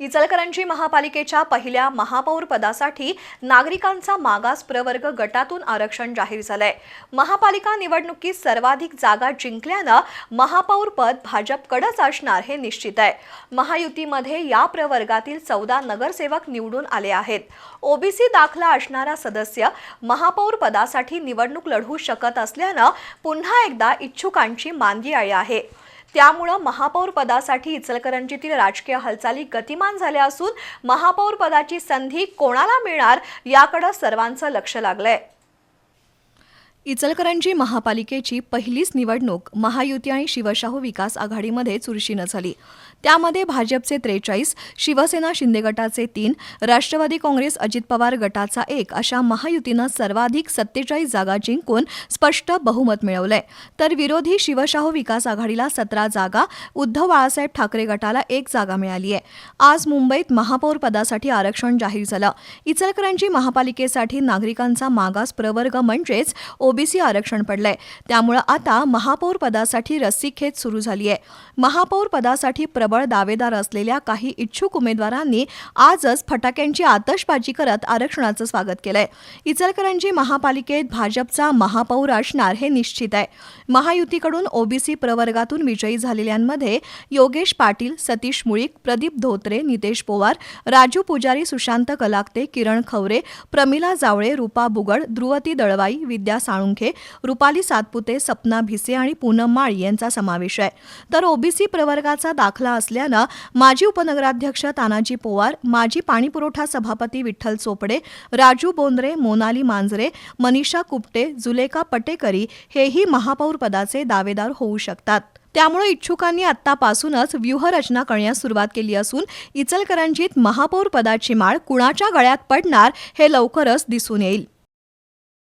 इचलकरंजी महापालिकेच्या पहिल्या महापौर पदासाठी नागरिकांचा मागास प्रवर्ग गटातून आरक्षण जाहीर झालंय. महापालिका निवडणुकीत सर्वाधिक जागा जिंकल्यानं महापौर पद भाजपकडेच असणार हे निश्चित आहे. महायुतीमध्ये या प्रवर्गातील चौदा नगरसेवक निवडून आले आहेत. ओबीसी दाखला असणारा सदस्य महापौर पदासाठी निवडणूक लढवू शकत असल्यानं पुन्हा एकदा इच्छुकांची मांदी आळी आहे. त्यामुळं महापौर पदासाठी इचलकरंजीतील राजकीय हालचाली गतिमान झाल्या असून महापौर पदाची संधी कोणाला मिळणार याकडे सर्वांचं लक्ष लागलंय. इचलकरंजी महापालिकेची पहिलीच निवडणूक महायुती आणि शिवशाहू विकास आघाडीमध्ये चुरशीनं झाली. त्यामध्ये भाजपचे त्रेचाळीस शिवसेना शिंदे गटाचे तीन राष्ट्रवादी काँग्रेस अजित पवार गटाचा एक अशा महायुतीनं सर्वाधिक सत्तेचाळीस जागा जिंकून स्पष्ट बहुमत मिळवलंय. तर विरोधी शिवशाहू विकास आघाडीला सतरा जागा उद्धव बाळासाहेब ठाकरे गटाला एक जागा मिळाली आहे आज मुंबईत महापौर पदासाठी आरक्षण जाहीर झालं. इचलकरंजी महापालिकेसाठी नागरिकांचा मागास प्रवर्ग म्हणजेच ओबीसी आरक्षण पडलंय. त्यामुळं आता महापौर पदासाठी रस्सीखेच सुरू झाली आहे महापौर पदासाठी प्रबळ दावेदार असलेल्या काही इच्छुक उमेदवारांनी आजच फटाक्यांची आतषबाजी करत आरक्षणाचं स्वागत केलंय. इचलकरंजी महापालिकेत भाजपचा महापौर असणार हे निश्चित आहे. महायुतीकडून ओबीसी प्रवर्गातून विजयी झालेल्यांमध्ये योगेश पाटील सतीश मुळीक प्रदीप धोत्रे नितेश पोवार राजू पुजारी सुशांत कलाकते किरण खवरे प्रमिला जावळे रूपा बुगड ध्रुवती दळवाई विद्या साळुंखे रुपाली सातपुते सपना भिसे आणि पूनम माळी यांचा समावेश आहे. तर ओबीसी प्रवर्गाचा दाखला असल्यानं माजी उपनगराध्यक्ष तानाजी पोवार माजी पाणीपुरवठा सभापती विठ्ठल चोपडे राजू बोंद्रे मोनाली मांजरे मनीषा कुपटे जुलेका पटेकरी हेही महापौर पदाचे दावेदार होऊ शकतात. त्यामुळे इच्छुकांनी आत्तापासूनच व्यूहरचना करण्यास सुरुवात केली असून इचलकरंजीत महापौर पदाची माळ कुणाच्या गळ्यात पडणार हे लवकरच दिसून येईल.